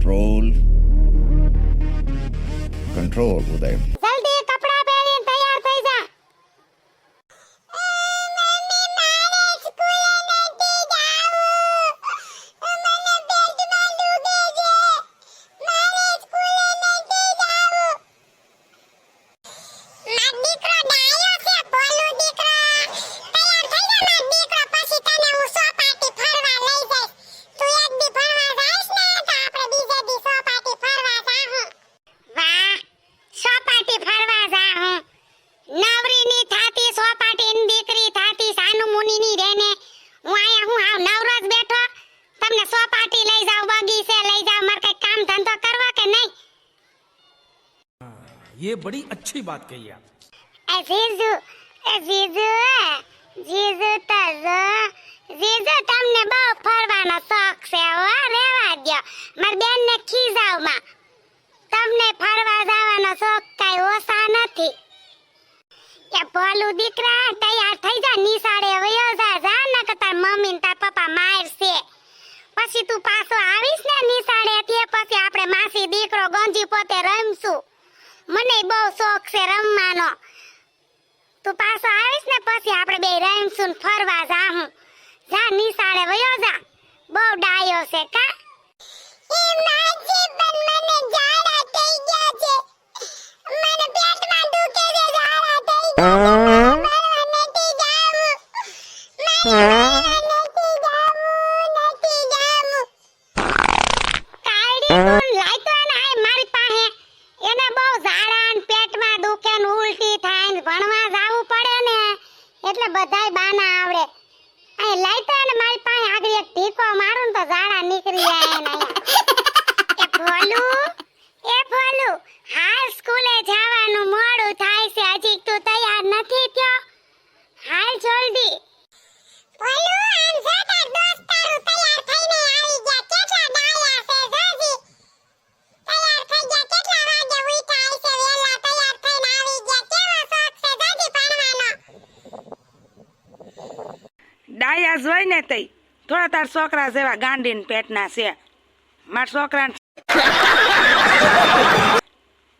control, control, Uday. ये बड़ी अच्छी बात कही आप એ જીજુ એ જીજુ જીજુ તજો જીજુ તમને બહુ ફરવાનો શોખ છે હો રેવા દ્યો મારી બેનને ખીજાવમાં તમને ફરવા જવાનો શોખ કાંઈ ઓછા નથી એ ભોલું દીકરા તૈયાર થઈ જા નિશાળે વયો જા જા ન કે તાર મમ્મી ને તાર પપ્પા મારશે પછી તું પાછો આવીશ ને નિશાળે તે પછી આપણે માસી દીકરો ગંજી પોતે રમશું મને બહુ શોખ છે રમવાનો. તું પાછો આવીશ ને પછી આપણે બે રમશું ફરવા ફરવા જાહું. જા, નિશાળે વયો જા. બહુ ડાયો છે, કા? એ નથી જાવું નથી જાવું કાયડી તું લાયતો ને આય મારી પાસે એને બહુ ઝાડા ને પેટમાં દુખે ને ઉલટી થાય ને ભણવા જાવું પડે ને એટલે બધાય બાના આવડે આય લાયતો ને મારી પાસે આગળ એક ઢીકો મારું ને તો ઝાડા નીકળી જાય ને અહીંયા એ ભોલું એ ભોલું હાલ સ્કૂલે જવાનું મોડું થાય છે હજી તું તૈયાર નથી થયો હાલ જલ્દી ભોલું આમ જોતા દોસ્તારો તૈયાર થઈને આવી ગયા કેટલા ડાયા છે જોજી તૈયાર થઈ ગયા કેટલા વાગે ઉઠ્યા હશે વેલા તૈયાર થઈને આવી ગયા કેવો શોખ છે જોજી ભણવાનો જ હોય ને તઈ થોડા તાર છોકરા જેવા ગાંડીન પેટના છે. માર છોકરા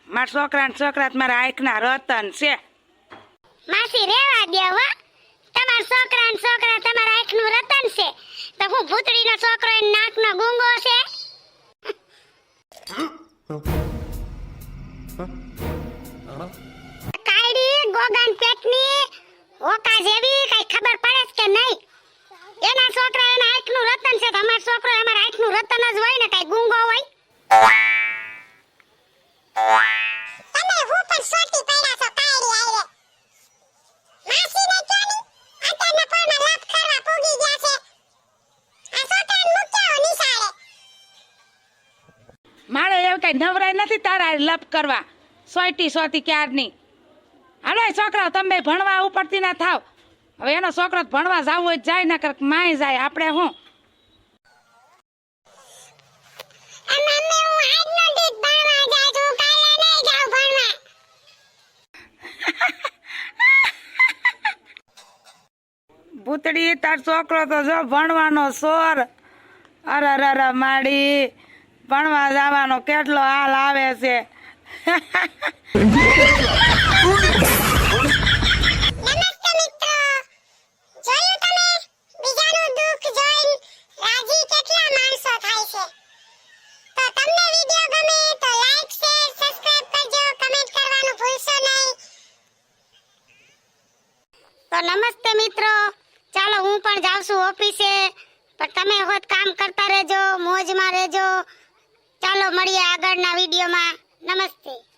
માર છોકરા છોકરા મારા આંખના રતન છે. માસી રેવા દેવા તમાર છોકરા છોકરા તમારા આંખનું રતન છે. તો હું ભૂતડીનો છોકરો એ નાકનો ગુંગો છે. કાયડી, ગોગન પેટની ઓકા જેવી કઈ ખબર પડે છે કે નહીં એના છોકરા એના આંખનું રતન છે તો છોકરો એમાં રાઈટનું રતન જ હોય ને કઈ ગુંગો હોય. તમે હું પણ સોટી પડ્યા છો કાયડી આયરે માસીને ક્યાંની અત્યારના પોરમાં લપ કરવા પૂગી ગયા છે. આ છોકરાને મૂક્યા નિશાળે. મારે એવું કઈ નવરાય નથી તારા લપ કરવા. સોયટી સોતી ક્યારની? હાલો છોકરા તમે ભણવા ઉપરથી ના થાવ. હવે એનો છોકરો ભણવા જવું હોય જાય ના કર માય જાય. આપણે હું આ મમ્મી હું આજનો દીક ભણવા જાઉં છું કાલે નહીં જાઉં ભણવા ભૂતડી, તાર છોકરો તો જો ભણવાનો સોર. અરે અરે માડી. ભણવા જવાનો કેટલો હાલ આવે છે નમસ્તે મિત્રો જોયું તમે બીજાનું દુઃખ જોઈને રાજી કેટલા માણસો થાય છે તો તમને વિડિયો ગમે તો લાઈક શેર સબસ્ક્રાઇબ કરજો કમેન્ટ કરવાનું ભૂલશો નહીં તો નમસ્તે મિત્રો. ચાલો હું પણ જાઉં છું ઓફિસે. પણ તમે હોત કામ કરતા રહેજો, મોજમાં રહેજો. ચાલો મળીએ આગળના વિડીયોમાં. નમસ્તે.